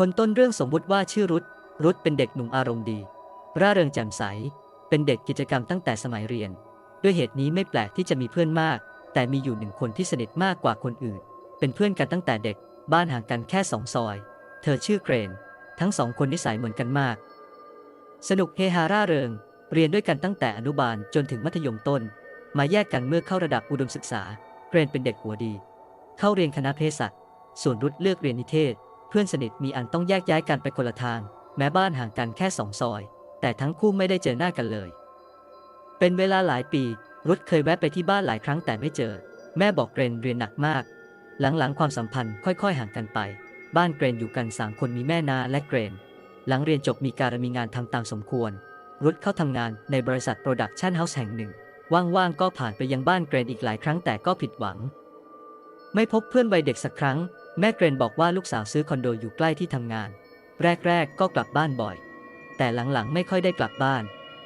คนต้นเรื่องสมมุติว่าชื่อรุธรุธเป็นเด็กหนุ่มอารมณ์ดี ร่าเริงแจ่มใส เป็นเด็กกิจกรรมตั้งแต่สมัยเรียน ด้วยเหตุนี้ไม่แปลกที่จะมีเพื่อนมาก แต่มีอยู่หนึ่งคนที่สนิทมากกว่าคนอื่น เป็นเพื่อนกันตั้งแต่เด็ก บ้านห่างกันแค่สองซอย เธอชื่อเกรน ทั้งสองคนนิสัยเหมือนกันมาก สนุกเฮฮาร่าเริง เรียนด้วยกันตั้งแต่อนุบาลจนถึงมัธยมต้น มาแยกกันเมื่อเข้าระดับอุดมศึกษา เกรนเป็นเด็กหัวดี เข้าเรียนคณะเภสัช ส่วนรุธเลือกเรียนนิเทศ เพื่อนสนิทมีอันต้องแยกย้ายกันไปคนละทาง แม้บ้านห่างกันแค่สองซอย แต่ทั้งคู่ไม่ได้เจอหน้ากันเลย เป็นเวลาหลายปีรุธเคยแวะไปที่บ้านหลายครั้งแต่ไม่เจอ แม่บอกเกรนเรียนหนักมาก หลังๆความสัมพันธ์ค่อยๆห่างกันไป บ้านเกรนอยู่กันสามคนมีแม่นาและเกรน หลังเรียนจบมีการมีงานทำตามสมควร รุธเข้าทำงานในบริษัทโปรดักชันเฮาส์แห่งหนึ่ง ว่างๆก็ผ่านไปยังบ้านเกรนอีกหลายครั้งแต่ก็ผิดหวัง ไม่พบเพื่อนวัยเด็กสักครั้ง แม่เกรนบอกว่าลูกสาวซื้อคอนโดอยู่ใกล้ที่ทำงาน แรกๆ ก็กลับบ้านบ่อย แต่หลังๆ ไม่ค่อยได้กลับบ้าน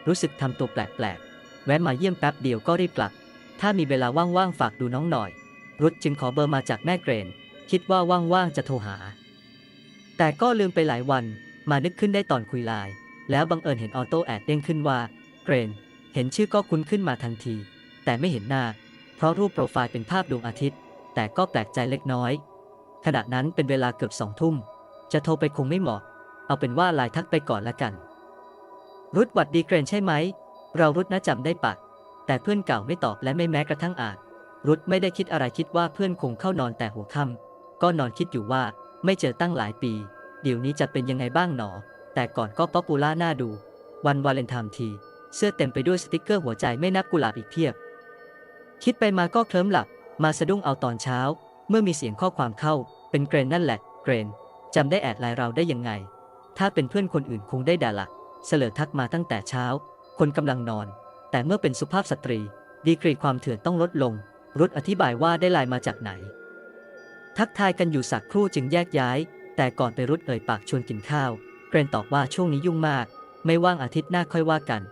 รู้สึกทำตัวแปลกๆ แวะมาเยี่ยมแป๊บเดียวก็รีบกลับ ถ้ามีเวลาว่างๆ ฝากดูน้องหน่อย รุธจึงขอเบอร์มาจากแม่เกรน คิดว่าว่างๆ จะโทรหา แต่ก็ลืมไปหลายวัน มานึกขึ้นได้ตอนคุยไลน์ แล้วบังเอิญเห็นออโต้แอดเด้งขึ้นว่า เกรน เห็นชื่อก็คุ้นขึ้นมาทันที แต่ไม่เห็นหน้า เพราะรูปโปรไฟล์เป็นภาพดวงอาทิตย์ แต่ก็แปลกใจเล็กน้อย ขณะนั้นเป็นเวลาเกือบสองทุ่ม จะโทรไปคงไม่เหมาะ เอาเป็นว่าไลน์ทักไปก่อนละกัน รุธหวัดดีเกรนใช่ไหม เรารุธนะจำได้ปะ แต่เพื่อนเก่าไม่ตอบและไม่แม้กระทั่งอ่าน รุธไม่ได้คิดอะไรคิดว่าเพื่อนคงเข้านอนแต่หัวค่ำก็นอนคิดอยู่ว่าไม่เจอตั้งหลายปี เดี๋ยวนี้จะเป็นยังไงบ้างหนอ แต่ก่อนก็ป๊อปปูล่าหน้าดู วันวาเลนไทน์ที เสื้อเต็มไปด้วยสติกเกอร์หัวใจไม่นับกุหลาบอีกเพียบ คิดไปมาก็เคลิ้มหลับ มาสะดุ้งเอาตอนเช้า เมื่อมีเสียงข้อความเข้า เป็นเกรนนั่นแหละ เกรนจำได้แอดไลน์เราได้ยังไง ถ้าเป็นเพื่อนคนอื่นคงได้ด่าละเสลอทักมาตั้งแต่เช้า คนกำลังนอน แต่เมื่อเป็นสุภาพสตรี ดีกรีความเถื่อนต้องลดลง รุธอธิบายว่าได้ไลน์มาจากไหน ทักทายกันอยู่สักครู่จึงแยกย้าย แต่ก่อนไปรุธเอ่ยปากชวนกินข้าว เกรนตอบว่าช่วงนี้ยุ่งมาก ไม่ว่างอาทิตย์หน้าค่อยว่ากัน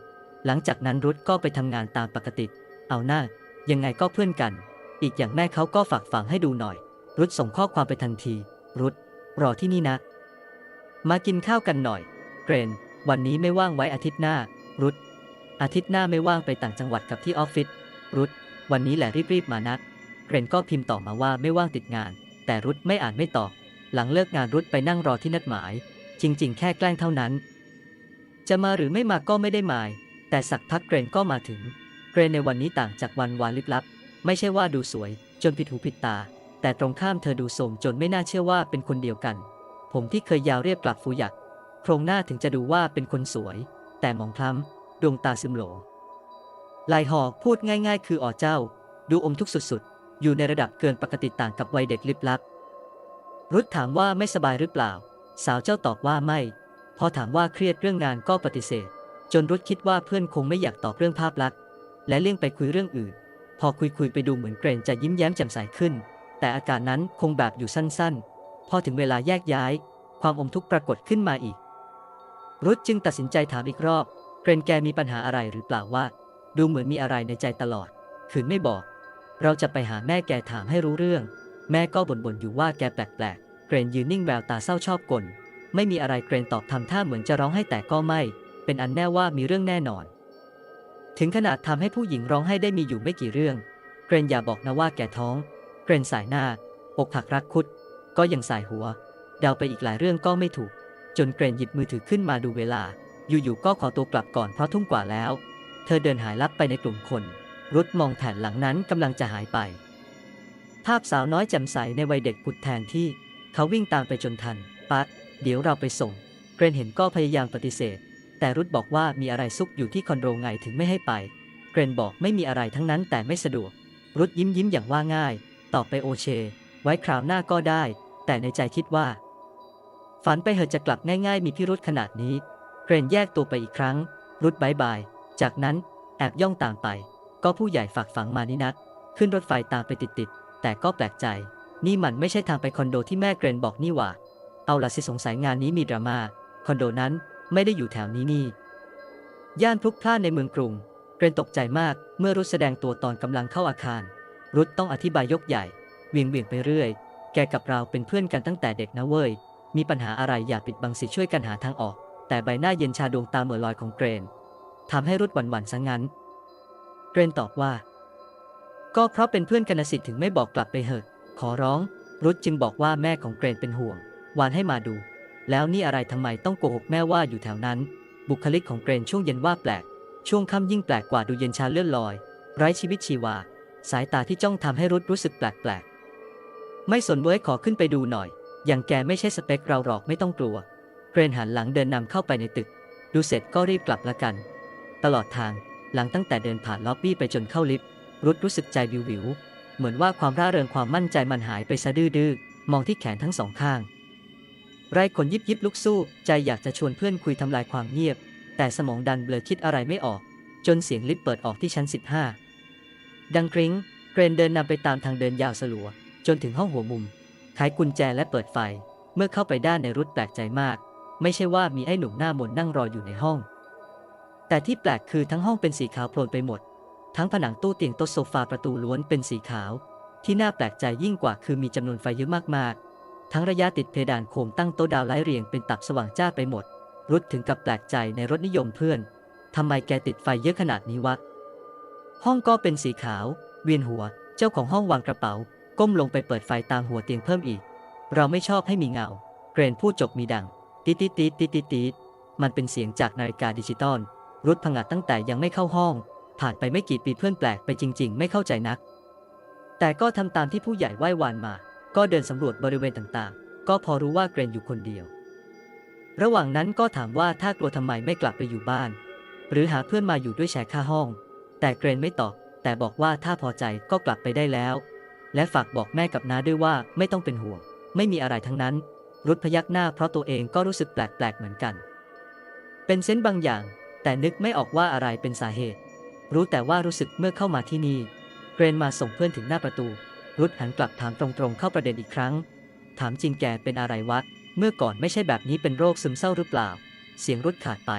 หลังจากนั้นรุธก็ไปทำงานตามปกติ เอาหน้ายังไงก็เพื่อนกัน อีกอย่างแม่เขาก็ฝากฝังให้ดูหน่อย รุธส่งข้อความไปทันที รุธรอที่นี่นะ มากินข้าวกันหน่อย เกรน วันนี้ไม่ว่างไว้อาทิตย์หน้า รุธอาทิตย์หน้าไม่ว่างไปต่างจังหวัดกับที่ออฟฟิศ รุธวันนี้แหละรีบๆมานัด เกรนก็พิมพ์ต่อมาว่าไม่ว่างติดงาน แต่รุธไม่อ่านไม่ตอบ หลังเลิกงานรุธไปนั่งรอที่นัดหมาย จริง ๆ แค่แกล้งเท่านั้น จะมาหรือไม่มาก็ไม่ได้หมาย แต่สักพักเกรนก็มาถึง เกรนในวันนี้ต่างจากวันวานลึกลับ ไม่ใช่ว่าดูสวย จนผิดหูผิดตา แต่ตรงข้ามเธอดูโสมจนไม่น่าเชื่อว่าเป็นคนเดียวกัน ผมที่เคยยาวเรียบกลับฟูหยัก โครงหน้าถึงจะดูว่าเป็นคนสวย แต่หมองคล้ำดวงตาซึมโหลลายหอกพูดง่ายๆ คืออ๋อเจ้า ดูอมทุกข์สุดๆ อยู่ในระดับเกินปกติต่างกับวัยเด็กลิบลับ รุธถามว่าไม่สบายหรือเปล่า สาวเจ้าตอบว่าไม่ พอถามว่าเครียดเรื่องงานก็ปฏิเสธ จนรุธคิดว่าเพื่อนคงไม่อยากตอบเรื่องภาพลักษณ์และเลี่ยงไปคุยเรื่องอื่น พอคุยคุยๆไปดูเหมือนเกรนจะยิ้มแย้มแจ่มใสขึ้น แต่อาการนั้นคงแบบอยู่สั้นๆ พอถึงเวลาแยกย้าย ความอมทุกข์ปรากฏขึ้นมาอีก รุธจึงตัดสินใจถามอีกรอบ เกรนแกมีปัญหาอะไรหรือเปล่าว่า ดูเหมือนมีอะไรในใจตลอดคืนไม่บอก เราจะไปหาแม่แกถามให้รู้เรื่อง แม่ก็บ่นๆอยู่ว่าแกแปลกๆ เกรนยืนนิ่งแววตาเศร้าชอบกล ไม่มีอะไรเกรนตอบทำท่าเหมือนจะร้องให้แต่ก็ไม่ เป็นอันแน่ว่ามีเรื่องแน่นอน ถึงขนาดทำให้ผู้หญิงร้องให้ได้มีอยู่ไม่กี่เรื่อง เกรนอย่าบอกนะว่าแก่ท้อง เกรนสายหน้าอกหักรักคุด ก็ยังสายหัว เดาไปอีกหลายเรื่องก็ไม่ถูก จนเกรนหยิบมือถือขึ้นมาดูเวลา อยู่ๆก็ขอตัวกลับก่อนเพราะทุ่มกว่าแล้ว เธอเดินหายลับไปในกลุ่มคนรุดมองแผนหลังนั้นกำลังจะหายไป ภาพสาวน้อยแจ่มใสในวัยเด็กผุดแทนที่ เขาวิ่งตามไปจนทันปัดเดี๋ยวเราไปส่ง เกรนเห็นก็พยายามปฏิเสธ แต่รุดบอกว่ามีอะไรซุกอยู่ที่คอนโดไงถึงไม่ให้ไป เกรนบอกไม่มีอะไรทั้งนั้นแต่ไม่สะดวก รุดยิ้มยิ้มอย่างว่าง่าย ตอบไปโอเช ไว้คราวหน้าก็ได้ แต่ในใจคิดว่า ฝันไปเหอะจะกลับง่ายๆ มีพิรุธขนาดนี้ เกรนแยกตัวไปอีกครั้ง รุดบายบาย จากนั้นแอบย่องตามไป ก็ผู้ใหญ่ฝากฝังมานี่นัดขึ้นรถไฟตามไปติดๆแต่ก็แปลกใจ นี่มันไม่ใช่ทางไปคอนโดที่แม่เกรนบอกนี่หว่า เอาละสิสงสัยงานนี้มีดราม่าคอนโดนั้น ไม่ได้อยู่แถวนี้นี่ ย่านพลุกพล่านในเมืองกรุง เกรนตกใจมากเมื่อรุดแสดงตัวตอนกำลังเข้าอาคาร รุดต้องอธิบายยกใหญ่ เวียงเวียงไปเรื่อย แกกับเราเป็นเพื่อนกันตั้งแต่เด็กนะเว้ย มีปัญหาอะไรอย่าปิดบังสิช่วยกันหาทางออก แต่ใบหน้าเย็นชาดวงตาเหม่อลอยของเกรนทำให้รุดหวั่นหวั่นซะงั้น เกรนตอบว่า ก็เพราะเป็นเพื่อนกันสิถึงไม่บอกกลับไปเหอะ ขอร้อง รุดจึงบอกว่าแม่ของเกรนเป็นห่วง วานให้มาดู แล้วนี่อะไรทำไมต้องโกหกแม่ว่าอยู่แถวนั้น บุคลิกของเกรนช่วงเย็นว่าแปลก ช่วงค่ำยิ่งแปลกกว่าดูเย็นชาเลื่อนลอย ไร้ชีวิตชีวา สายตาที่จ้องทำให้รุดรู้สึกแปลกๆไม่สนเว้ยขอขึ้นไปดูหน่อย อย่างแกไม่ใช่สเปคเราหรอกไม่ต้องกลัว เกรนหันหลังเดินนำเข้าไปในตึก ดูเสร็จก็รีบกลับละกัน ตลอดทางหลังตั้งแต่เดินผ่านล็อบบี้ไปจนเข้าลิฟต์รุดรู้สึกใจวิววิว เหมือนว่าความร่าเริงความมั่นใจมันหายไปซะดื้อๆมองที่แขนทั้งสองข้าง ไรขนยิบยิบลุกสู้ ใจอยากจะชวนเพื่อนคุยทำลายความเงียบ แต่สมองดันเบลอคิดอะไรไม่ออก จนเสียงลิฟต์เปิดออกที่ชั้น 15 ดังกริ้งเกรนเดินนำไปตามทางเดินยาวสลัว จนถึงห้องหัวมุมไขกุญแจและเปิดไฟ เมื่อเข้าไปด้านในรุดแปลกใจมาก ไม่ใช่ว่ามีไอ้หนุ่มหน้ามนนั่งรออยู่ในห้อง แต่ที่แปลกคือทั้งห้องเป็นสีขาวโพลนไปหมด ทั้งผนังตู้เตียงโต๊ะโซฟาประตูล้วนเป็นสีขาว ที่น่าแปลกใจยิ่งกว่าคือมีจำนวนไฟเยอะมากๆ ทั้งระยะติดเพดานโคมตั้งโต๊ะดาวไร้เรียงเป็นตับสว่างจ้าไปหมด รุดถึงกับแปลกใจในรถนิยมเพื่อน ทำไมแกติดไฟเยอะขนาดนี้วะ ห้องก็เป็นสีขาว เวียนหัว เจ้าของห้องวางกระเป๋า ก้มลงไปเปิดไฟตามหัวเตียงเพิ่มอีก เราไม่ชอบให้มีเงา เกรนพูดจบมีดัง ติดติดติดติดติดติดมันเป็นเสียงจากนาฬิกาดิจิตอล รุดผงัดตั้งแต่ยังไม่เข้าห้อง ผ่านไปไม่กี่ปีเพื่อนแปลกไปจริง ๆ ไม่เข้าใจนัก แต่ก็ทำตามที่ผู้ใหญ่ไหว้วานมา ก็เดินสำรวจบริเวณต่างๆ ก็พอรู้ว่าเกรนอยู่คนเดียว ระหว่างนั้นก็ถามว่าถ้ากลัวทำไมไม่กลับไปอยู่บ้าน หรือหาเพื่อนมาอยู่ด้วยแชร์ค่าห้อง แต่เกรนไม่ตอบ แต่บอกว่าถ้าพอใจก็กลับไปได้แล้ว และฝากบอกแม่กับน้าด้วยว่าไม่ต้องเป็นห่วง ไม่มีอะไรทั้งนั้น รุดพยักหน้าเพราะตัวเองก็รู้สึกแปลกๆเหมือนกัน เป็นเซนส์บางอย่าง แต่นึกไม่ออกว่าอะไรเป็นสาเหตุ รู้แต่ว่ารู้สึกเมื่อเข้ามาที่นี่เกรนมาส่งเพื่อนถึงหน้าประตู รุดหันกลับถามตรงๆเข้าประเด็นอีกครั้ง ถามจริงแกเป็นอะไรวะ เมื่อก่อนไม่ใช่แบบนี้เป็นโรคซึมเศร้าหรือเปล่า เสียงรุดขาดไป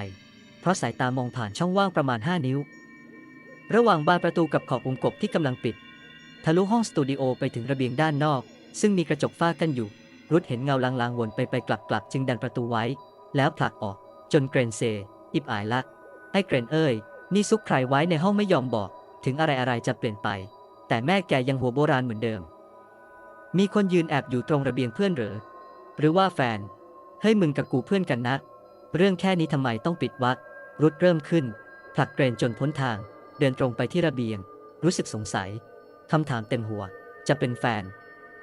เพราะสายตามองผ่านช่องว่างประมาณ 5 นิ้ว ระหว่างบานประตูกับขอบวงกบที่กำลังปิด ทะลุห้องสตูดิโอไปถึงระเบียงด้านนอก ซึ่งมีกระจกฝ้ากันอยู่ รุดเห็นเงาลางๆวนไปไปกลับๆจึงดันประตูไว้ แล้วผลักออก จนเกรนเซ อิบอายละไอ้เกรนเอ้ยนี่ซุกใครไว้ในห้องไม่ยอมบอก ถึงอะไรอะไรจะเปลี่ยนไป แต่แม่แกยังหัวโบราณเหมือนเดิม มีคนยืนแอบอยู่ตรงระเบียงเพื่อนเหรอ หรือว่าแฟน เฮ้ยมึงกับกูเพื่อนกันนะ เรื่องแค่นี้ทำไมต้องปิดวัด รุดเริ่มขึ้นผลักเกรนจนพ้นทาง เดินตรงไปที่ระเบียง รู้สึกสงสัยคำถามเต็มหัว จะเป็นแฟน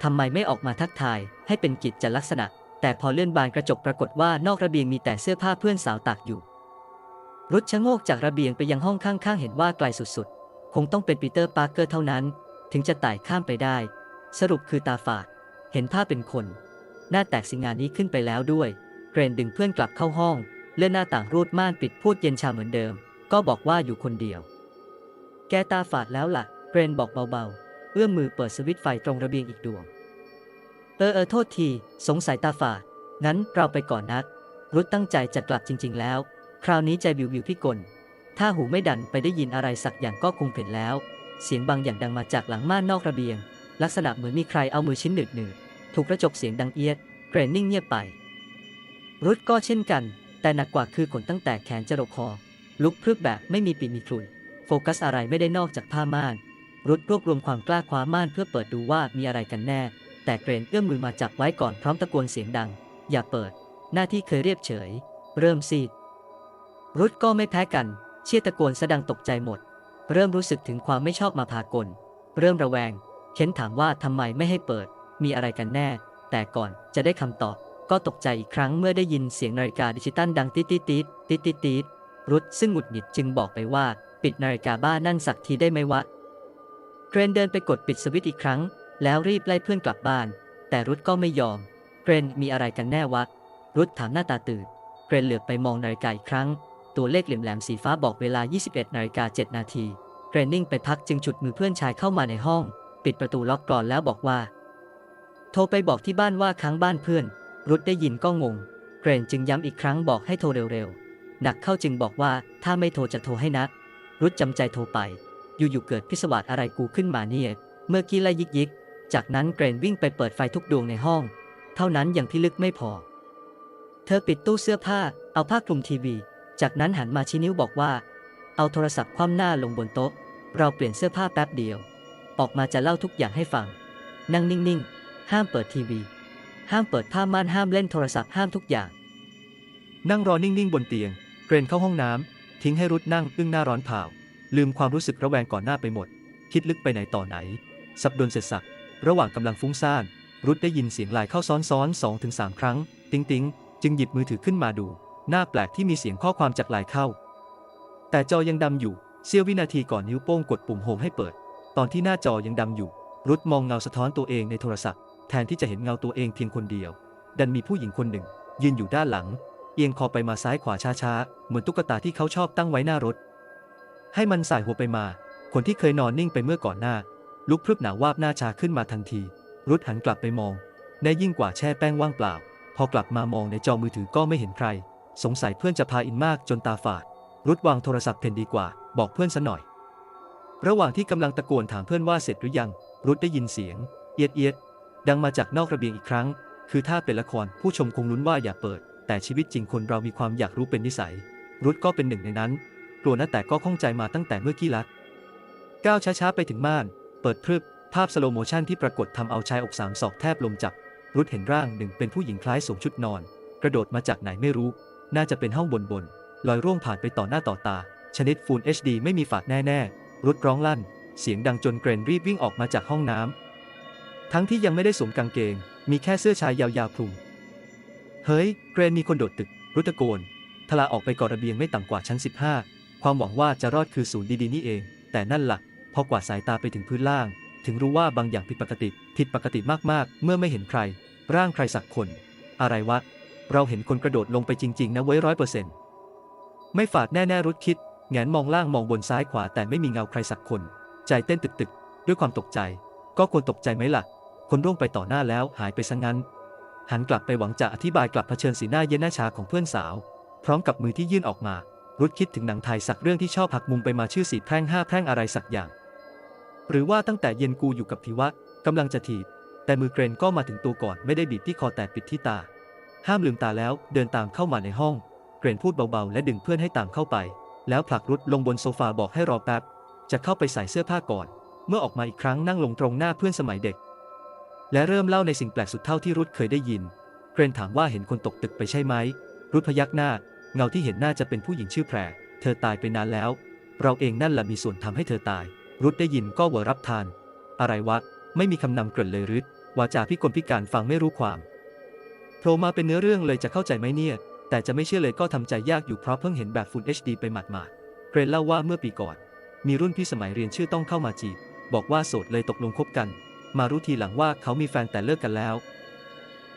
ทำไมไม่ออกมาทักทาย ให้เป็นกิจจลักษณะ แต่พอเลื่อนบานกระจกปรากฏว่านอกระเบียงมีแต่เสื้อผ้าเพื่อนสาวตากอยู่ รุดชะโงกจากระเบียงไปยังห้องข้างๆ เห็นว่าไกลสุดๆ งต้องเป็นปีเตอร์ปาร์เกอร์เท่านั้น ถึงจะไต่ข้ามไปได้ สรุปคือตาฝาด เห็นภาพเป็นคน หน้าแตกสิงานนี้ขึ้นไปแล้วด้วย เกรนดึงเพื่อนกลับเข้าห้อง เลื่อนหน้าต่างรูดม่านปิดพูดเย็นชาเหมือนเดิม ก็บอกว่าอยู่คนเดียว แกตาฝาดแล้วล่ะ เกรนบอกเบาๆ เอื้อมมือเปิดสวิตไฟตรงระเบียงอีกดวง เออเออโทษที สงสัยตาฝาด งั้นเราไปก่อนนะรุดตั้งใจจะกลับจริง ๆ แล้ว คราวนี้ใจวิววิวพี่กล ถ้าหูไม่ดันไปได้ยินอะไรสักอย่างก็คงเห็นแล้ว เสียงบางอย่างดังมาจากหลังม่านนอกระเบียง ลักษณะเหมือนมีใครเอามือชิ้นหนืดหนืดๆถูกกระจกเสียงดังเอียด เกรนนิ่งเงียบไป รุดก็เช่นกัน แต่หนักกว่าคือขนตั้งแต่แขนจรดคอ ลุกพรึบแบบไม่มีปีมีคลุยโฟกัสอะไรไม่ได้นอกจากผ้าม่าน รุดรวบรวมความกล้าคว้าม่านเพื่อเปิดดูว่ามีอะไรกันแน่ แต่เกรนเอื้อมมือมาจับไว้ก่อนพร้อมตะโกนเสียงดัง อย่าเปิด หน้าที่เคยเรียบเฉย เริ่มซีดรุดก็ไม่แพ้กัน เชี่ยตะโกนสะดังตกใจหมด เริ่มรู้สึกถึงความไม่ชอบมาพากล เริ่มระแวง เค้นถามว่าทำไมไม่ให้เปิด มีอะไรกันแน่ แต่ก่อนจะได้คำตอบ ก็ตกใจอีกครั้งเมื่อได้ยินเสียงนาฬิกาดิจิตัลดังติดติดติดติดติดติดรุดซึ่งหงุดหงิดจึงบอกไปว่า ปิดนาฬิกาบ้านนั่นสักทีได้ไหมวะ เกรนเดินไปกดปิดสวิตช์อีกครั้ง แล้วรีบไล่เพื่อนกลับบ้าน แต่รุดก็ไม่ยอม เกรนมีอะไรกันแน่วะ รุดถามหน้าตาตื่น เกรนเหลือบไปมองนาฬิกาอีกครั้ง ตัวเลขเหลี่ยมแหลมสีฟ้าบอกเวลา 21นาฬิกา7นาทีเกรนนิ่งไปพักจึงฉุดมือเพื่อนชายเข้ามาในห้อง ปิดประตูล็อกกรอนแล้วบอกว่า โทรไปบอกที่บ้านว่าค้างบ้านเพื่อน รุดได้ยินก็งง เกรนจึงย้ำอีกครั้งบอกให้โทรเร็วๆ หนักเข้าจึงบอกว่าถ้าไม่โทรจะโทรให้นะรุดจำใจโทรไป อยู่ๆเกิดพิศวาสอะไรกูขึ้นมาเนี่ยเมื่อกี้ไล่ยิกยิกๆจากนั้นเกรนวิ่งไปเปิดไฟทุกดวงในห้อง เท่านั้นยังพิลึกไม่พอ เธอปิดตู้เสื้อผ้าเอาผ้าคลุมทีวี จากนั้นหันมาชี้นิ้วบอกว่า เอาโทรศัพท์คว่ำหน้าลงบนโต๊ะ เราเปลี่ยนเสื้อผ้าแป๊บเดียว ออกมาจะเล่าทุกอย่างให้ฟัง นั่งนิ่งๆ ห้ามเปิดทีวี ห้ามเปิดผ้าม่านห้ามเล่นโทรศัพท์ห้ามทุกอย่าง นั่งรอนิ่งๆ บนเตียง เกรนเข้าห้องน้ำทิ้งให้รุดนั่งอึ้งหน้าร้อนเผาลืมความรู้สึกระแวงก่อนหน้าไปหมด คิดลึกไปไหนต่อไหน สับดนเสร็จสักระหว่างกำลังฟุ้งซ่านรุดได้ยินเสียงไลน์เข้าซ้อนๆสองถึงสามครั้ง ติ๊งๆ จึงหยิบมือถือขึ้นมาดู น้าแปลกที่มีเสียงข้อความจากไลน์เข้า แต่จอยังดำอยู่ เสี้ยววินาทีก่อนนิ้วโป้งกดปุ่มโฮมให้เปิด ตอนที่หน้าจอยังดำอยู่ รุดมองเงาสะท้อนตัวเองในโทรศัพท์ แทนที่จะเห็นเงาตัวเองเพียงคนเดียว ดันมีผู้หญิงคนหนึ่ง ยืนอยู่ด้านหลัง เอียงคอไปมาซ้ายขวาช้าๆ เหมือนตุ๊กตาที่เขาชอบตั้งไว้หน้ารถ ให้มันสายหัวไปมา คนที่เคยนอนนิ่งไปเมื่อก่อนหน้า ลุกพรึบหนาววาบหน้าชาขึ้นมาทันที รุดหันกลับไปมองแน่ยิ่งกว่าแช่แป้งว่างเปล่า พอกลับมามองในจอมือถือก็ไม่เห็นใคร สงสัยเพื่อนจะพาอินมากจนตาฝาด รุดวางโทรศัพท์เพนดีกว่า บอกเพื่อนซะหน่อย ระหว่างที่กำลังตะโกนถามเพื่อนว่าเสร็จหรือยัง รุดได้ยินเสียง เอียดเอียดดังมาจากนอกระเบียงอีกครั้ง คือถ้าเป็นละครผู้ชมคงลุ้นว่าอย่าเปิด แต่ชีวิตจริงคนเรามีความอยากรู้เป็นนิสัย รุดก็เป็นหนึ่งในนั้น กลัวนะแต่ก็ข้องใจมาตั้งแต่เมื่อกี้ละก้าวช้าๆไปถึงม่าน เปิดพรึบภาพสโลโมชันที่ปรากฏทำเอาชายอกสามศอกแทบลมจับ รุดเห็นร่างหนึ่งเป็นผู้หญิงคล้ายสวมชุดนอน กระโดดมาจากไหนไม่รู้ น่าจะเป็นห้องบนบนลอยร่วงผ่านไปต่อหน้าต่อตา ชนิดฟูล HD ไม่มีฝาดแน่ๆรุดร้องลั่น เสียงดังจนเกรนรีบวิ่งออกมาจากห้องน้ำทั้งที่ยังไม่ได้สวมกางเกง มีแค่เสื้อชายยาวๆคลุม เฮ้ย เกรนมีคนโดดตึก รุตตะโกนทลาออกไปก่อระเบียงไม่ต่ำกว่าชั้น 15 ความหวังว่าจะรอดคือศูนย์ดีๆนี่เอง แต่นั่นละ่ะ พอกวาดสายตาไปถึงพื้นล่าง ถึงรู้ว่าบางอย่างผิดปกติ ผิดปกติมากๆ เมื่อไม่เห็นใคร ร่างใครสักคน อะไรวะ เราเห็นคนกระโดดลงไปจริง ๆ นะเว้ร้อยเปอร์เซ็นต์ไม่ฝาดแน่ ๆ รุดคิดแงนมองล่างมองบนซ้ายขวาแต่ไม่มีเงาใครสักคน ใจเต้นตึกๆ ด้วยความตกใจ ก็ควรตกใจไหมล่ะ คนร่วงไปต่อหน้าแล้วหายไปซะงั้น หันกลับไปหวังจะอธิบายกลับเผชิญสีหน้าเย็นหน้าชาของเพื่อนสาว พร้อมกับมือที่ยื่นออกมา รุดคิดถึงหนังไทยสักเรื่องที่ชอบหักมุมไปมาชื่อสีแพร่งห้าแพร่งอะไรสักอย่าง หรือว่าตั้งแต่เย็นกูอยู่กับทิวะกำลังจะถีบแต่มือเกรนก็มาถึงตัวก่อนไม่ได้บีบที่คอแต่ปิดที่ตา ห้ามลืมตาแล้วเดินตามเข้ามาในห้อง เกรนพูดเบาๆ และดึงเพื่อนให้ตามเข้าไป แล้วผลักรุดลงบนโซฟาบอกให้รอแป๊บ จะเข้าไปใส่เสื้อผ้าก่อน เมื่อออกมาอีกครั้งนั่งลงตรงหน้าเพื่อนสมัยเด็ก และเริ่มเล่าในสิ่งแปลกสุดเท่าที่รุดเคยได้ยิน เกรนถามว่าเห็นคนตกตึกไปใช่ไหม รุดพยักหน้า เงาที่เห็นน่าจะเป็นผู้หญิงชื่อแพร เธอตายไปนานแล้ว เราเองนั่นแหละมีส่วนทำให้เธอตาย รุดได้ยินก็เหวรับทาน อะไรวะ ไม่มีคำนำเกริ่นเลยรือวาจาพิกลพิการฟังไม่รู้ความ โผล่มาเป็นเนื้อเรื่องเลยจะเข้าใจไหมเนี่ย แต่จะไม่เชื่อเลยก็ทำใจยากอยู่เพราะเพิ่งเห็นแบบ Full HD ไปหมาดๆเกรนเล่าว่าเมื่อปีก่อน มีรุ่นพี่สมัยเรียนชื่อต้องเข้ามาจีบ บอกว่าโสดเลยตกลงคบกัน มารู้ทีหลังว่าเขามีแฟนแต่เลิกกันแล้ว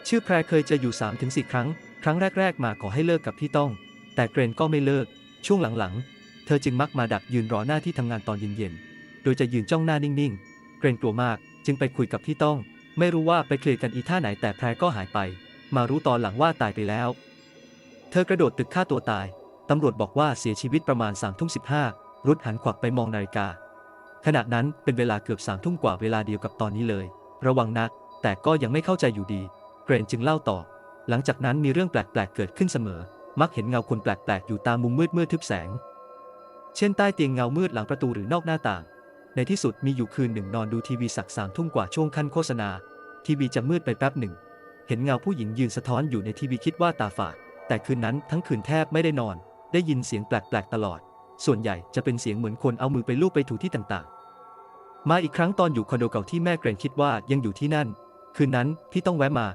ชื่อแพรเคยจะอยู่ 3-4 ครั้ง ครั้งแรก ๆ มาขอให้เลิกกับพี่ต้อง แต่เกรนก็ไม่เลิก ช่วงหลังๆ เธอจึงมักมาดักยืนรอหน้าที่ทำงานตอนเย็นๆ โดยจะยืนจ้องหน้านิ่งๆ เกรนกลัวมาก จึงไปคุยกับพี่ต้อง ไม่รู้ว่าไปเคลียร์กันอีท่าไหนแต่แพรก็หายไป มารู้ตอนหลังว่าตายไปแล้ว เธอกระโดดตึกฆ่าตัวตาย ตำรวจบอกว่าเสียชีวิตประมาณ3ามทุ่มสิบห้ารุดหันขวับไปมองนาฬิกา ขณะนั้นเป็นเวลาเกือบสามทุ่มกว่าเวลาเดียวกับตอนนี้เลย ระวังนะ แต่ก็ยังไม่เข้าใจอยู่ดี เกรนจึงเล่าต่อ หลังจากนั้นมีเรื่องแปลกๆเกิดขึ้นเสมอ มักเห็นเงาคนแปลกๆอยู่ตามมุมมืดมืดๆทึบแสง เช่นใต้เตียงเงามืดหลังประตูหรือนอกหน้าต่าง ในที่สุดมีอยู่คืนหนึ่งนอนดูทีวีสักสามทุ่มกว่าช่วงขั้นโฆษณา ทีวีจะมืดไปแป๊บหนึ่ง เห็นเงาผู้หญิงยืนสะท้อนอยู่ในทีวีคิดว่าตาฝาด แต่คืนนั้นทั้งคืนแทบไม่ได้นอน ได้ยินเสียงแปลกๆตลอด ส่วนใหญ่จะเป็นเสียงเหมือนคนเอามือไปลูบไปถูที่ต่างๆ มาอีกครั้งตอนอยู่คอนโดเก่าที่แม่เกรนคิดว่ายังอยู่ที่นั่น คืนนั้นพี่ต้องแวะมา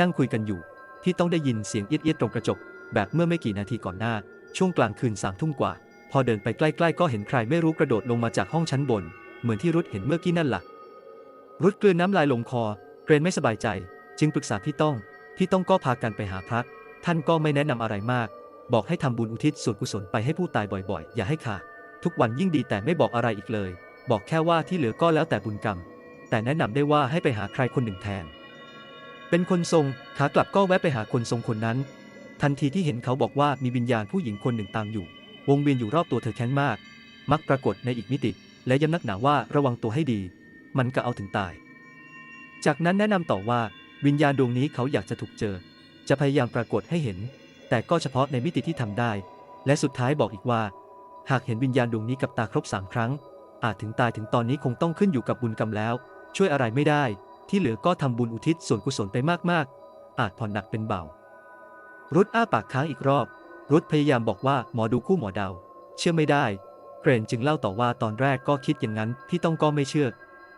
นั่งคุยกันอยู่พี่ต้องได้ยินเสียงเอียดๆตรงกระจก แบบเมื่อไม่กี่นาทีก่อนหน้า ช่วงกลางคืนสามทุ่มกว่า พอเดินไปใกล้ๆ ก็เห็นใครไม่รู้กระโดดลงมาจากห้องชั้นบน เหมือนที่รุดเห็นเมื่อกี้นั่นล่ะรุดกลืนน้ำลายลงคอ เกรนไม่สบายใจ จึงปรึกษาพี่ต้อง พี่ต้องก็พากันไปหาพระท่านก็ไม่แนะนำอะไรมาก บอกให้ทำบุญอุทิศส่วนกุศลไปให้ผู้ตายบ่อยๆ อย่าให้ขาดทุกวันยิ่งดีแต่ไม่บอกอะไรอีกเลย บอกแค่ว่าที่เหลือก็แล้วแต่บุญกรรม แต่แนะนำได้ว่าให้ไปหาใครคนหนึ่งแทน เป็นคนทรงขากลับก็แวะไปหาคนทรงคนนั้น ทันทีที่เห็นเขาบอกว่ามีวิญญาณผู้หญิงคนหนึ่งตามอยู่ วงเวียนอยู่รอบตัวเธอแค้นมาก มักปรากฏในอีกมิติ และย้ำนักหนาว่าระวังตัวให้ดี มันก็เอาถึงตาย จากนั้นแนะนำต่อว่า วิญญาณดวงนี้เขาอยากจะถูกเจอ จะพยายามปรากฏให้เห็น แต่ก็เฉพาะในมิติที่ทำได้ และสุดท้ายบอกอีกว่า หากเห็นวิญญาณดวงนี้กับตาครบสามครั้ง อาจถึงตายถึงตอนนี้คงต้องขึ้นอยู่กับบุญกรรมแล้ว ช่วยอะไรไม่ได้ ที่เหลือก็ทำบุญอุทิศส่วนกุศลไปมากๆ อาจผ่อนหนักเป็นเบา รุดอ้าปากค้างอีกรอบ รุดพยายามบอกว่าหมอดูคู่หมอเดา เชื่อไม่ได้ เกรนจึงเล่าต่อว่าตอนแรกก็คิดอย่างนั้นพี่ต้องก็ไม่เชื่อ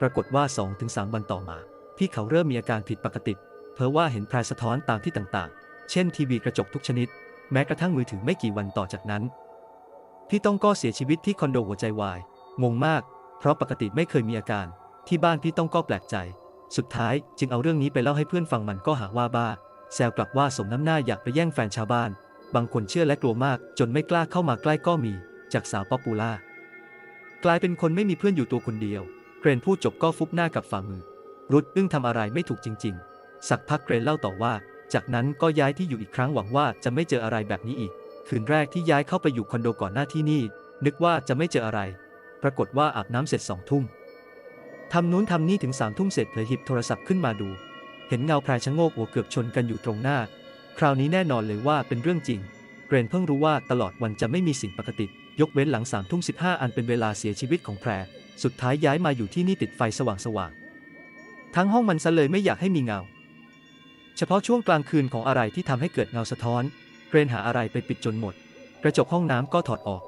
ปรากฏว่า 2-3วันต่อมา พี่เขาเริ่มมีอาการผิดปกติ เพราะว่าเห็นแพรสะท้อนตามที่ต่างๆ เช่นทีวีกระจกทุกชนิด แม้กระทั่งมือถือไม่กี่วันต่อจากนั้น พี่ต้องก็เสียชีวิตที่คอนโดหัวใจวาย งงมาก เพราะปกติไม่เคยมีอาการ ที่บ้านพี่ต้องก็แปลกใจ สุดท้ายจึงเอาเรื่องนี้ไปเล่าให้เพื่อนฟังมันก็หาว่าบ้า แซวกลับว่าสมน้ำหน้าอยากไปแย่งแฟนชาวบ้าน บางคนเชื่อและกลัวมาก จนไม่กล้าเข้ามาใกล้ก็มี จากสาวป๊อปปูล่ากลายเป็นคนไม่มีเพื่อนอยู่ตัวคนเดียว เกรนพูดจบก็ฟุบหน้ากับฝ่ามือ รุดอึ้งทำอะไรไม่ถูกจริง ๆ สักพักเกรนเล่าต่อว่า จากนั้นก็ย้ายที่อยู่อีกครั้งหวังว่าจะไม่เจออะไรแบบนี้อีก คืนแรกที่ย้ายเข้าไปอยู่คอนโดก่อนหน้าที่นี่ นึกว่าจะไม่เจออะไร ปรากฏว่าอาบน้ำเสร็จสองทุ่มทำนู้นทำนี่ถึงสามทุ่มเสร็จเผยหยิบโทรศัพท์ขึ้นมาดู เห็นเงาพรายชะโงกหัวเกือบชนกันอยู่ตรงหน้า คราวนี้แน่นอนเลยว่าเป็นเรื่องจริง เกรนเพิ่งรู้ว่าตลอดวันจะไม่มีสิ่งปกติ ยกเว้นหลังสามทุ่มสิบห้าอันเป็นเวลาเสียชีวิตของแพร สุดท้ายย้ายมาอยู่ที่นี่ติดไฟสว่างๆ ทั้งห้องมันซะเลยไม่อยากให้มีเงา เฉพาะช่วงกลางคืนของอะไรที่ทำให้เกิดเงาสะท้อน เกรนหาอะไรไปปิดจนหมด กระจกห้องน้ำก็ถอดออก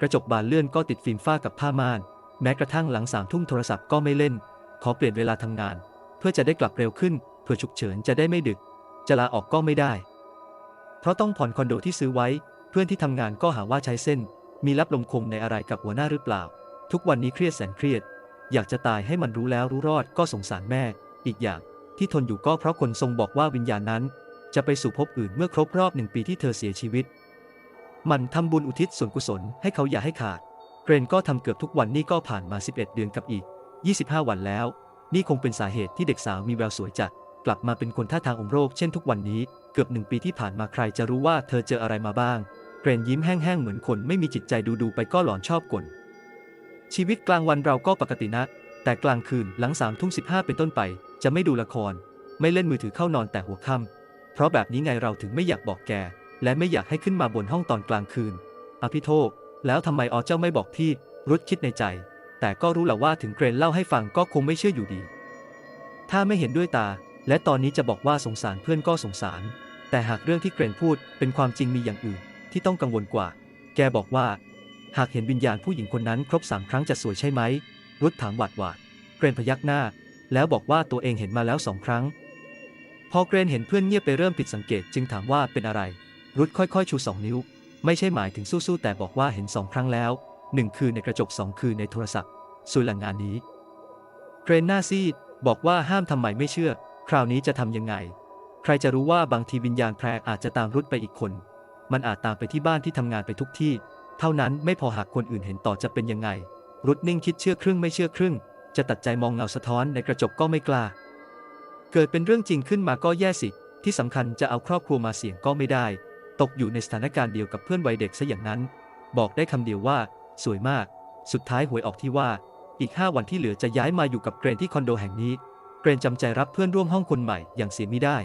กระจกบานเลื่อนก็ติดฟิล์มฝ้ากับผ้าม่าน แม้กระทั่งหลังสามทุ่มโทรศัพท์ก็ไม่เล่น ขอเปลี่ยนเวลาทำงาน เพื่อจะได้กลับเร็วขึ้นเพื่อฉุกเฉินจะได้ไม่ดึก จะลาออกก็ไม่ได้ เพราะต้องผ่อนคอนโดที่ซื้อไว้ เพื่อนที่ทำงานก็หาว่าใช้เส้น มีรับลมคมในอะไรกับหัวหน้าหรือเปล่า ทุกวันนี้เครียดแสนเครียด อยากจะตายให้มันรู้แล้วรู้รอดก็สงสารแม่ อีกอย่างที่ทนอยู่ก็เพราะคนทรงบอกว่าวิญญาณนั้น จะไปสู่ภพอื่นเมื่อครบรอบหนึ่งปีที่เธอเสียชีวิต มันทำบุญอุทิศส่วนกุศลให้เขาอย่าให้ขาด เกรนก็ทำเกือบทุกวันนี่ก็ผ่านมา 11 เดือนกับอีก 25 วันแล้ว นี่คงเป็นสาเหตุที่เด็กสาวมีแววสวยจัด กลับมาเป็นคนท่าทางอมโรคเช่นทุกวันนี้ เกือบหนึ่งปีที่ผ่านมาใครจะรู้ว่าเธอเจออะไรมาบ้าง เกรนยิ้มแห้งๆเหมือนคนไม่มีจิตใจดูๆไปก็หลอนชอบกล ชีวิตกลางวันเราก็ปกตินะ แต่กลางคืนหลังสามทุ่มสิบห้าเป็นต้นไป จะไม่ดูละคร ไม่เล่นมือถือเข้านอนแต่หัวค่ำเพราะแบบนี้ไงเราถึงไม่อยากบอกแก และไม่อยากให้ขึ้นมาบนห้องตอนกลางคืน อภิโทษแล้วทำไมอ๋อเจ้าไม่บอกพี่ รุดคิดในใจ แต่ก็รู้แหละว่าถึงเกรนเล่าให้ฟังก็คงไม่เชื่ออยู่ดี ถ้าไม่เห็นด้วยตา และตอนนี้จะบอกว่าสงสารเพื่อนก็สงสาร แต่หากเรื่องที่เกรนพูดเป็นความจริงมีอย่างอื่น ที่ต้องกังวลกว่า แกบอกว่า หากเห็นวิญญาณผู้หญิงคนนั้นครบสามครั้งจะสวยใช่ไหม รุดถามหวาดหวาดเกรนพยักหน้า แล้วบอกว่าตัวเองเห็นมาแล้วสองครั้ง พอเกรนเห็นเพื่อนเงียบไปเริ่มผิดสังเกตจึงถามว่าเป็นอะไร รุดค่อยๆ ชูสองนิ้ว ไม่ใช่หมายถึงสู้ๆแต่บอกว่าเห็นสองครั้งแล้วหนึ่งคือในกระจกสองคือในโทรศัพท์สวยหลังงานนี้ เกรนหน้าซีดบอกว่าห้ามทำไมไม่เชื่อ คราวนี้จะทำยังไง ใครจะรู้ว่าบางทีวิญญาณแพรอาจจะตามรุดไปอีกคน มันอาจตามไปที่บ้านที่ทำงานไปทุกที่ เท่านั้นไม่พอหากคนอื่นเห็นต่อจะเป็นยังไง รุดนิ่งคิดเชื่อครึ่งไม่เชื่อครึ่ง จะตัดใจมองเงาสะท้อนในกระจกก็ไม่กล้า เกิดเป็นเรื่องจริงขึ้นมาก็แย่สิ ที่สำคัญจะเอาครอบครัวมาเสี่ยงก็ไม่ได้ ตกอยู่ในสถานการณ์เดียวกับเพื่อนวัยเด็กซะอย่างนั้น บอกได้คำเดียวว่า สวยมาก สุดท้ายหวยออกที่ว่า อีก 5 วันที่เหลือจะย้ายมาอยู่กับเกรนที่คอนโดแห่งนี้ เกรนจำใจรับเพื่อนร่วมห้องคนใหม่อย่างเสียไม่ได้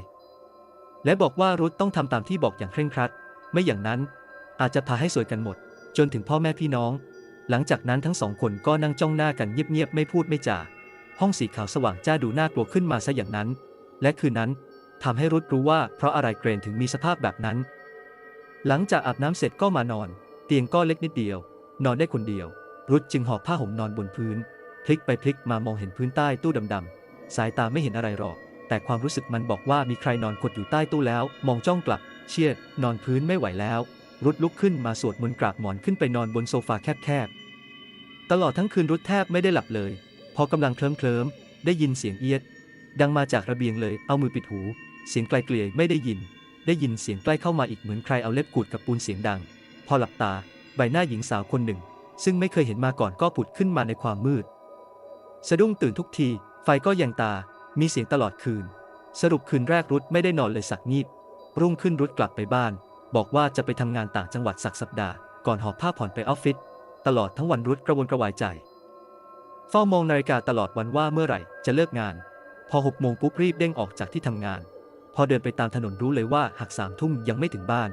และบอกว่ารุธต้องทำตามที่บอกอย่างเคร่งครัด ไม่อย่างนั้นอาจจะพาให้สวยกันหมด จนถึงพ่อแม่พี่น้อง หลังจากนั้นทั้งสองคนก็นั่งจ้องหน้ากันเงียบๆไม่พูดไม่จาห้องสีขาวสว่างจ้าดูน่ากลัวขึ้นมาซะอย่างนั้น และคืนนั้นทำให้รุธรู้ว่าเพราะอะไรเกรนถึงมีสภาพแบบนั้น หลังจากอาบน้ำเสร็จก็มานอน เตียงก็เล็กนิดเดียว นอนได้คนเดียว รุธจึงหอบผ้าห่มนอนบนพื้น พลิกไปพลิกมามองเห็นพื้นใต้ตู้ดำๆสายตาไม่เห็นอะไรหรอก แต่ความรู้สึกมันบอกว่ามีใครนอนขดอยู่ใต้ตู้แล้ว มองจ้องกลับ เชี่ยนอนพื้นไม่ไหวแล้ว รุธลุกขึ้นมาสวดมนต์กราบหมอนขึ้นไปนอนบนโซฟาแคบๆ ตลอดทั้งคืนรุธแทบไม่ได้หลับเลย พอกำลังเคลิ้มเคลิมๆได้ยินเสียงเอียด ดังมาจากระเบียงเลยเอามือปิดหู เสียงไกลเกลี่ยไม่ได้ยิน ได้ยินเสียงใกล้เข้ามาอีกเหมือนใครเอาเล็บขูดกับปูนเสียงดัง พอหลับตาใบหน้าหญิงสาวคนหนึ่ง ซึ่งไม่เคยเห็นมาก่อนก็ผุดขึ้นมาในความมืด สะดุ้งตื่นทุกที ไฟก็ยังตา มีเสียงตลอดคืน สรุปคืนแรกรุธไม่ได้นอนเลยสักงีบรุ่งขึ้นรุธกลับไปบ้าน บอกว่าจะไปทำงานต่างจังหวัดสักสัปดาห์ก่อนหอบผ้าผ่อนไปออฟฟิศตลอดทั้งวันรุธกระวนกระวายใจเฝ้ามองนาฬิกาตลอดวันว่าเมื่อไหร่จะเลิกงาน พอหกโมงปุ๊บรีบเด้งออกจากที่ทำงานพพอเดินไปตามถนนรู้เลยว่าหากสามทุ่มยังไม่ถึงบ้าน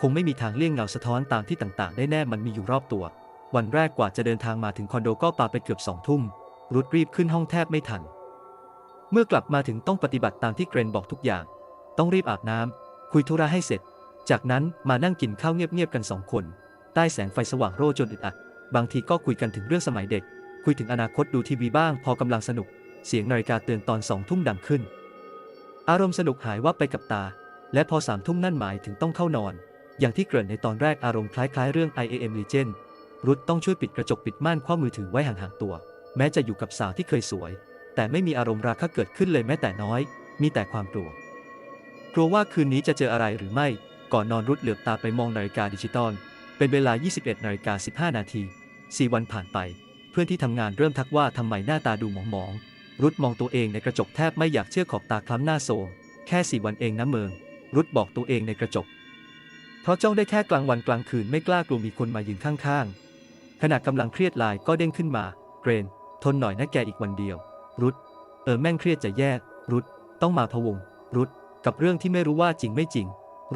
คงไม่มีทางเลี่ยงเงาสะท้อนตามที่ต่างๆ ได้แน่มันมีอยู่รอบตัว วันแรกกว่าจะเดินทางมาถึงคอนโดก็ปาไปเกือบสองทุ่มรุดรีบขึ้นห้องแทบไม่ทัน เมื่อกลับมาถึงต้องปฏิบัติตามที่เกรนบอกทุกอย่าง ต้องรีบอาบน้ำคุยธุระให้เสร็จ จากนั้นมานั่งกินข้าวเงียบๆกันสองคน ใต้แสงไฟสว่างโร่จนอึดอัด บางทีก็คุยกันถึงเรื่องสมัยเด็ก คุยถึงอนาคตดูทีวีบ้างพอกำลังสนุก เสียงนาฬิกาเตือนตอนสองทุ่มดังขึ้น อารมณ์สนุกหายวับไปกับตา และพอสามทุ่มนั่นหมายถึงต้องเข้านอน อย่างที่เกริ่นในตอนแรกอารมณ์คล้ายๆเรื่อง IAM Legend รุดต้องช่วยปิดกระจกปิดม่านคว้ามือถือไว้ห่างๆตัว แม้จะอยู่กับสาวที่เคยสวย แต่ไม่มีอารมณ์ราคะเกิดขึ้นเลยแม้แต่น้อย มีแต่ความกลัว กลัวว่าคืนนี้จะเจออะไรหรือไม่ ก่อนนอนรุดเหลือบตาไปมองนาฬิกาดิจิตอล เป็นเวลา 21นาฬิกา15 นาที 4 วันผ่านไป เพื่อนที่ทำงานเริ่มทักว่าทำไมหน้าตาดูหมองๆ รุดมองตัวเองในกระจกแทบไม่อยากเชื่อขอบตาคล้ำหน้าโซมแค่ 4 วันเองนะเมือง รุดบอกตัวเองในกระจก เพราะจ้องได้แค่กลางวันกลางคืนไม่กล้ากลัวมีคนมายืนข้างๆ ขณะกำลังเครียดลายก็เด้งขึ้นมา เกรน ทนหน่อยนะแกอีกวันเดียว รุด เออแม่งเครียดจะแย่ รุด ต้องมาพะวง รุด กับเรื่องที่ไม่รู้ว่าจริงไม่จริง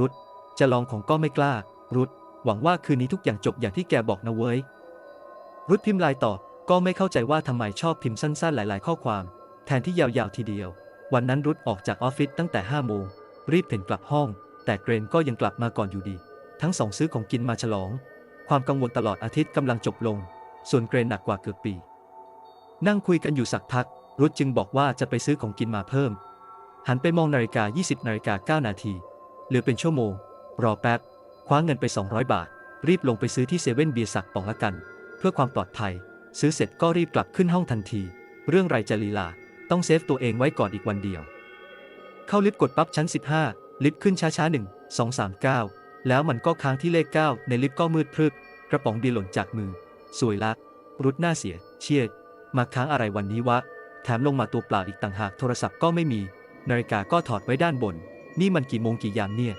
รุด จะลองของก็ไม่กล้า รุดหวังว่าคืนนี้ทุกอย่างจบอย่างที่แกบอกนะเว้ย รุดพิมพ์ลน์ตอบก็ไม่เข้าใจว่าทำไมชอบพิมพ์สั้นๆ หลายๆ ข้อความ แทนที่ยาวๆทีเดียว วันนั้นรุดออกจากออฟฟิศตั้งแต่5โมงรีบเพ่นกลับห้อง แต่เกรนก็ยังกลับมาก่อนอยู่ดี ทั้งสองซื้อของกินมาฉลอง ความกังวลตลอดอาทิตย์กำลังจบลง ส่วนเกรนหนักกว่าเกือบปี นั่งคุยกันอยู่สักพัก รุดจึงบอกว่าจะไปซื้อของกินมาเพิ่ม หันไปมองนาฬิกา 20นาฬิกา9นาทีเหลือเป็นชั่วโมง รอแป๊บ คว้าเงินไป 200 บาท รีบลงไปซื้อที่เซเว่นเบียร์สักปองละกัน เพื่อความปลอดภัย ซื้อเสร็จก็รีบกลับขึ้นห้องทันที เรื่องไรจะลีลา ต้องเซฟตัวเองไว้ก่อนอีกวันเดียว เข้าลิฟต์กดปั๊บชั้น 15 ลิฟต์ขึ้นช้าๆ1 2 3 9แล้วมันก็ค้างที่เลข 9 ในลิฟต์ก็มืดพรึบกระป๋องเบียร์หล่นจากมือ สวยละรุดหน้าเสีย เชียด มาค้างอะไรวันนี้วะ แถมลงมาตัวเปล่าอีกต่างหาก โทรศัพท์ก็ไม่มี นาฬิกาก็ถอดไว้ด้านบน นี่มันกี่โมงกี่ยามเนี่ย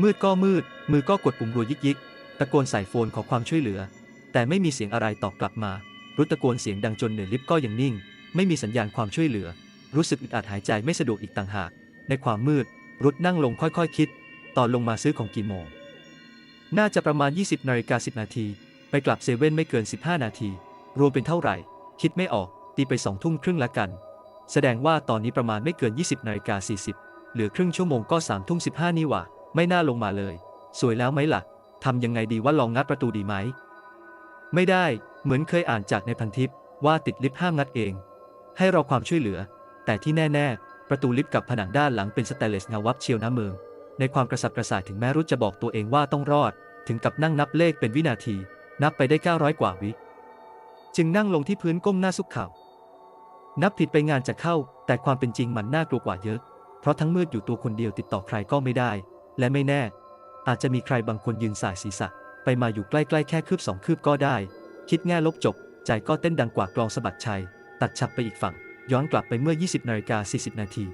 มืดก็มืด มือก็กดปุ่มรัวยิกยิก ตะโกนใส่โฟนขอความช่วยเหลือ แต่ไม่มีเสียงอะไรตอบกลับมา รุดตะโกนเสียงดังจนเหนือลิฟต์ก็ยังนิ่ง ไม่มีสัญญาณความช่วยเหลือ รู้สึกอึดอัดหายใจไม่สะดวกอีกต่างหาก ในความมืด รุดนั่งลงค่อยๆคิด ตอนลงมาซื้อของกี่โมง น่าจะประมาณ 20นาฬิกา10 นาที ไปกลับเซเว่นไม่เกิน 15 นาที รวมเป็นเท่าไหร่ คิดไม่ออก ตีไป2ทุ่มครึ่งละกัน แสดงว่าตอนนี้ประมาณไม่เกิน 20นาฬิกา40 เหลือครึ่งชั่วโมงก็3ทุ่ม15นี่หว่า ไม่น่าลงมาเลย สวยแล้วไหมล่ะทำยังไงดีว่าลองงัดประตูดีไหม ไม่ได้ เหมือนเคยอ่านจากในพันทิปว่าติดลิฟต์ห้ามงัดเอง ให้รอความช่วยเหลือ แต่ที่แน่ ๆ ประตูลิฟต์กับผนังด้านหลังเป็นสแตนเลสเงาวับเชียวนะเมือง ในความกระสับกระส่ายถึงแม้รุดจะบอกตัวเองว่าต้องรอด ถึงกับนั่งนับเลขเป็นวินาที นับไปได้ 900 กว่าวิ จึงนั่งลงที่พื้นก้มหน้าซุกเข่า นับผิดไปงานจะเข้า แต่ความเป็นจริงมันน่ากลัวกว่าเยอะ เพราะทั้งมืดอยู่ตัวคนเดียวติดต่อใครก็ไม่ได้ และไม่แน่ อาจจะมีใครบางคนยืนสายศีรษะ ไปมาอยู่ใกล้ๆแค่คืบสองคืบก็ได้ คิดแง่ลบจบ ใจก็เต้นดังกว่ากลองสะบัดชัย ตัดฉับไปอีกฝั่ง ย้อนกลับไปเมื่อ 20นาฬิกา40 นาที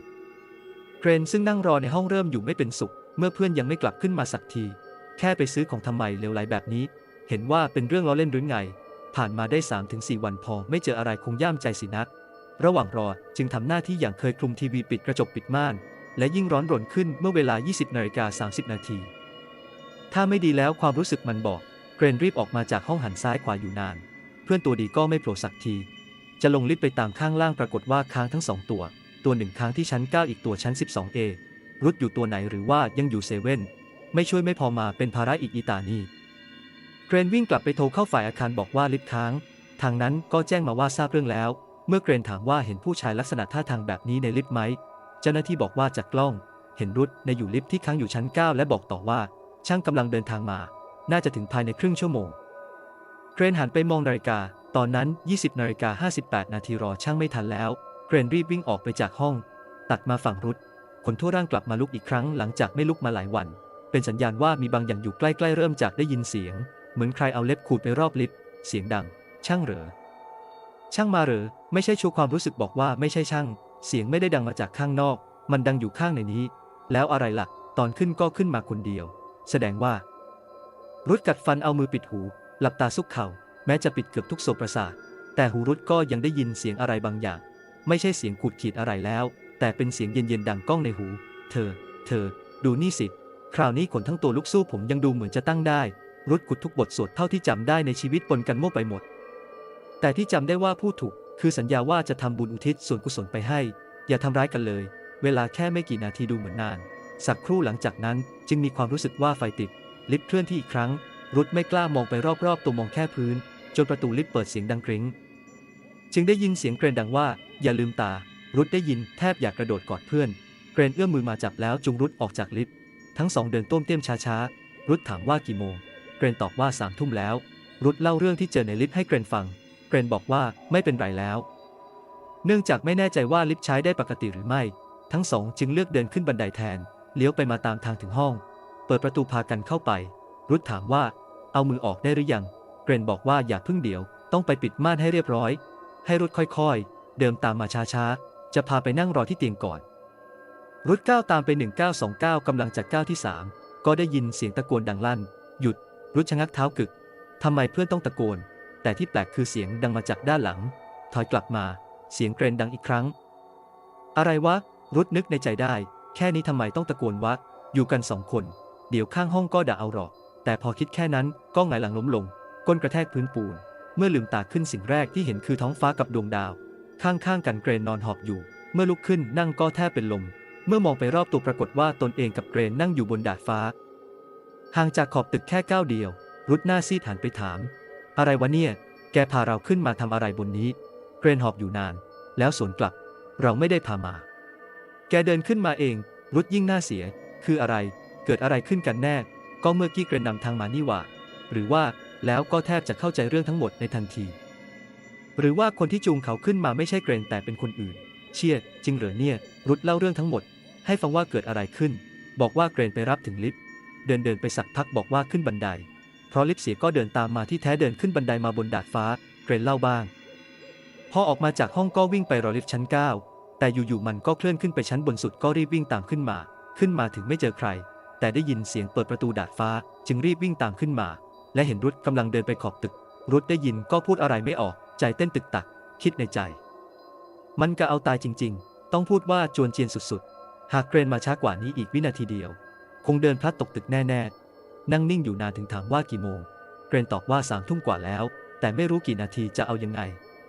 เกรนซึ่งนั่งรอในห้องเริ่มอยู่ไม่เป็นสุข เมื่อเพื่อนยังไม่กลับขึ้นมาสักที แค่ไปซื้อของทำไมเลวไหลแบบนี้ เห็นว่าเป็นเรื่องล้อเล่นหรือไง ผ่านมาได้ 3-4 วันพอไม่เจออะไรคงย่ามใจสินัก ระหว่างรอจึงทำหน้าที่อย่างเคยคลุมทีวีปิดกระจกปิดม่าน และยิ่งร้อนรนขึ้นเมื่อเวลา 20นาฬิกา30 นาที ถ้าไม่ดีแล้วความรู้สึกมันบอก เกรนรีบออกมาจากห้องหันซ้ายขวาอยู่นาน เพื่อนตัวดีก็ไม่โผล่สักที จะลงลิฟต์ไปตามข้างล่างปรากฏว่าค้างทั้งสองตัว ตัวหนึ่งค้างที่ชั้น 9 อีกตัวชั้น 12A รุดอยู่ตัวไหนหรือว่ายังอยู่เซเว่นไม่ช่วยไม่พอมาเป็นภาระอีกอีตานี่เกรนวิ่งกลับไปโทรเข้าฝ่ายอาคารบอกว่าลิฟต์ค้าง ทางนั้นก็แจ้งมาว่าทราบเรื่องแล้ว เมื่อเกรนถามว่าเห็นผู้ชายลักษณะท่าทางแบบนี้ในลิฟต์ไหม เจ้าหน้าที่บอกว่าจากกล้อง เห็นรุดในอยู่ลิฟต์ที่ค้างอยู่ชั้น 9 และบอกต่อว่า ช่างกำลังเดินทางมา น่าจะถึงภายในครึ่งชั่วโมง เกรนหันไปมองนาฬิกา ตอนนั้น 20นาฬิกา58 นาทีรอช่างไม่ทันแล้ว เกรนรีบวิ่งออกไปจากห้อง ตัดมาฝั่งรุดขนทั่วร่างกลับมาลุกอีกครั้งหลังจากไม่ลุกมาหลายวัน เป็นสัญญาณว่ามีบางอย่างอยู่ใกล้ๆเริ่มจากได้ยินเสียง เหมือนใครเอาเล็บขูดไปรอบลิฟต์เสียงดัง ช่างเหรอช่างมาเหรอไม่ใช่ชูความรู้สึกบอกว่าไม่ใช่ช่าง เสียงไม่ได้ดังมาจากข้างนอก มันดังอยู่ข้างในนี้ แล้วอะไรล่ะ ตอนขึ้นก็ขึ้นมาคนเดียว แสดงว่า รุดกัดฟันเอามือปิดหู หลับตาซุกเข่า แม้จะปิดเกือบทุกโสประสาท แต่หูรุดก็ยังได้ยินเสียงอะไรบางอย่าง ไม่ใช่เสียงขูดขีดอะไรแล้ว แต่เป็นเสียงเย็นๆดังก้องในหู เธอ เธอ ดูนี่สิ คราวนี้ขนทั้งตัวลุกสู้ผมยังดูเหมือนจะตั้งได้ รุดขุดทุกบทสวดเท่าที่จำได้ในชีวิตปนกันมั่วไปหมด แต่ที่จำได้ว่าพูดถูก คือสัญญาว่าจะทำบุญอุทิศส่วนกุศลไปให้ อย่าทำร้ายกันเลย เวลาแค่ไม่กี่นาทีดูเหมือนนาน สักครู่หลังจากนั้นจึงมีความรู้สึกว่าไฟติด ลิฟต์เคลื่อนที่อีกครั้ง รุดไม่กล้ามองไปรอบๆ ตัวมองแค่พื้น จนประตูลิฟต์เปิดเสียงดังกริ้ง จึงได้ยินเสียงเกรนดังว่า อย่าลืมตา รุดได้ยินแทบอยากกระโดดกอดเพื่อน เกรนเอื้อมมือมาจับแล้วจุงรุดออกจากลิฟต์ ทั้งสองเดินต้มเตี้ยมช้าๆ รุดถามว่ากี่โมง เกรนตอบว่าสามทุ่มแล้ว รุดเล่าเรื่องที่เจอในลิฟต์ให้เกรนฟัง เกรนบอกว่าไม่เป็นไรแล้ว เนื่องจากไม่แน่ใจว่าลิฟต์ใช้ได้ปกติหรือไม่ ทั้งสองจึงเลือกเดินขึ้นบันไดแทน เลี้ยวไปมาตามทางถึงห้อง เปิดประตูพากันเข้าไป รุดถามว่า เอามือออกได้หรือยัง เกรนบอกว่าอย่าเพิ่งเดี๋ยว ต้องไปปิดม่านให้เรียบร้อย ให้รุดค่อยๆ เดิมตามมาช้าๆ จะพาไปนั่งรอที่เตียงก่อน รุดก้าวตามไป 1929กำลังจากก้าวที่ 3 ก็ได้ยินเสียงตะโกนดังลั่น หยุด รุดชะงักเท้ากึกทำไมเพื่อนต้องตะโกน แต่ที่แปลกคือเสียงดังมาจากด้านหลัง ถอยกลับมา เสียงเกรนดังอีกครั้ง อะไรวะ รุดนึกในใจได้ แค่นี้ทำไมต้องตะโกนวะ อยู่กันสองคน เดี๋ยวข้างห้องก็ด่าเอาหรอก แต่พอคิดแค่นั้นก็หงายหลังล้มลง ก้นกระแทกพื้นปูน เมื่อลืมตาขึ้นสิ่งแรกที่เห็นคือท้องฟ้ากับดวงดาว ข้างๆกันเกรนนอนหอบอยู่ เมื่อลุกขึ้นนั่งก็แทบเป็นลม เมื่อมองไปรอบตัวปรากฏว่าตนเองกับเกรนนั่งอยู่บนดาดฟ้า ห่างจากขอบตึกแค่ก้าวเดียว รุดหน้าซีดหันไปถาม อะไรวะเนี่ย แกพาเราขึ้นมาทำอะไรบนนี้ เกรนหอบอยู่นาน แล้วสวนกลับ เราไม่ได้พามา แกเดินขึ้นมาเอง รุดยิ่งหน้าเสีย คืออะไร เกิดอะไรขึ้นกันแน่ ก็เมื่อกี้เกรนนำทางมานี่หว่า หรือว่า แล้วก็แทบจะเข้าใจเรื่องทั้งหมดในทันที หรือว่าคนที่จูงเขาขึ้นมาไม่ใช่เกรนแต่เป็นคนอื่น เชียจริงเหรอเนี่ย รุดเล่าเรื่องทั้งหมด ให้ฟังว่าเกิดอะไรขึ้น บอกว่าเกรนไปรับถึงลิฟต์ เดินเดินไปสักพักบอกว่าขึ้นบันได เพราะลิฟต์เสียก็เดินตามมาที่แท้เดินขึ้นบันไดมาบนดาดฟ้า เกรนเล่าบ้าง พอออกมาจากห้องก็วิ่งไปรอลิฟต์ชั้น 9 แต่อยู่ๆมันก็เคลื่อนขึ้นไปชั้นบนสุดก็รีบวิ่งตามขึ้นมา ขึ้นมาถึงไม่เจอใคร แต่ได้ยินเสียงเปิดประตูดาดฟ้า จึงรีบวิ่งตามขึ้นมา และเห็นรุดกำลังเดินไปขอบตึก รุดได้ยินก็พูดอะไรไม่ออก ใจเต้นตึกตัก คิดในใจ มันก็เอาตายจริง ๆ ต้องพูดว่าจวนเจียนสุดๆ หากเกรนมาช้ากว่านี้อีกวินาทีเดียว คงเดินพลัดตกตึกแน่ๆ นั่งนิ่งอยู่นานถึงถามว่ากี่โมง เกรนตอบว่าสามทุ่มกว่าแล้ว แต่ไม่รู้กี่นาทีจะเอายังไง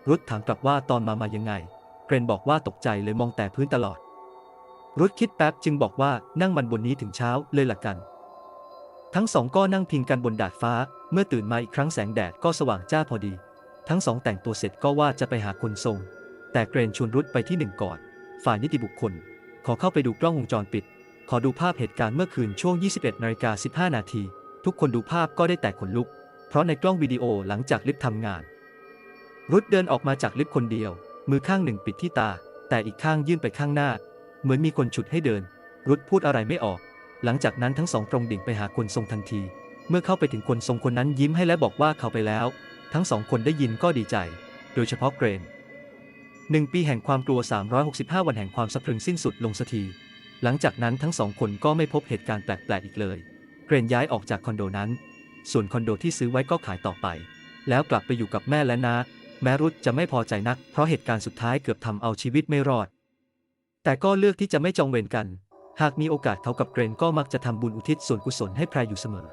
รุดถามกลับว่าตอนมามายังไง เกรนบอกว่าตกใจเลยมองแต่พื้นตลอด รุดคิดแป๊บจึงบอกว่านั่งมันบนนี้ถึงเช้าเลยละกัน ทั้งสองก็นั่งพิงกันบนดาดฟ้า เมื่อตื่นมาอีกครั้งแสงแดดก็สว่างจ้าพอดี ทั้งสองแต่งตัวเสร็จก็ว่าจะไปหาคนทรง แต่เกรนชวนรุดไปที่หนึ่งก่อน ฝ่ายนิติบุคคล ขอเข้าไปดูกล้องวงจรปิด ขอดูภาพเหตุการณ์เมื่อคืนช่วง 21นาฬิกา15 นาที ทุกคนดูภาพก็ได้แต่ขนลุก เพราะในกล้องวิดีโอหลังจากลิฟต์ทำงาน รุดเดินออกมาจากลิฟต์คนเดียว มือข้างหนึ่งปิดที่ตา แต่อีกข้างยื่นไปข้างหน้า เหมือนมีคนฉุดให้เดิน รุดพูดอะไรไม่ออก หลังจากนั้นทั้งสองตรงดิ่งไปหาคนทรงทันที เมื่อเข้าไปถึงคนทรงคนนั้นยิ้มให้และบอกว่าเขาไปแล้ว ทั้งสองคนได้ยินก็ดีใจ โดยเฉพาะเกรนหนึ่งปีแห่งความกลัว 365 วันแห่งความสะพรึงสิ้นสุดลงสักที หลังจากนั้นทั้งสองคนก็ไม่พบเหตุการณ์แปลกๆอีกเลย เกรนย้ายออกจากคอนโดนั้น ส่วนคอนโดที่ซื้อไว้ก็ขายต่อไป แล้วกลับไปอยู่กับแม่และน้าแม้รุธจะไม่พอใจนัก เพราะเหตุการณ์สุดท้ายเกือบทำเอาชีวิตไม่รอด แต่ก็เลือกที่จะไม่จองเวรกัน หากมีโอกาสเขากับเกรนก็มักจะทำบุญอุทิศส่วนกุศลให้แพรอยู่เสมอ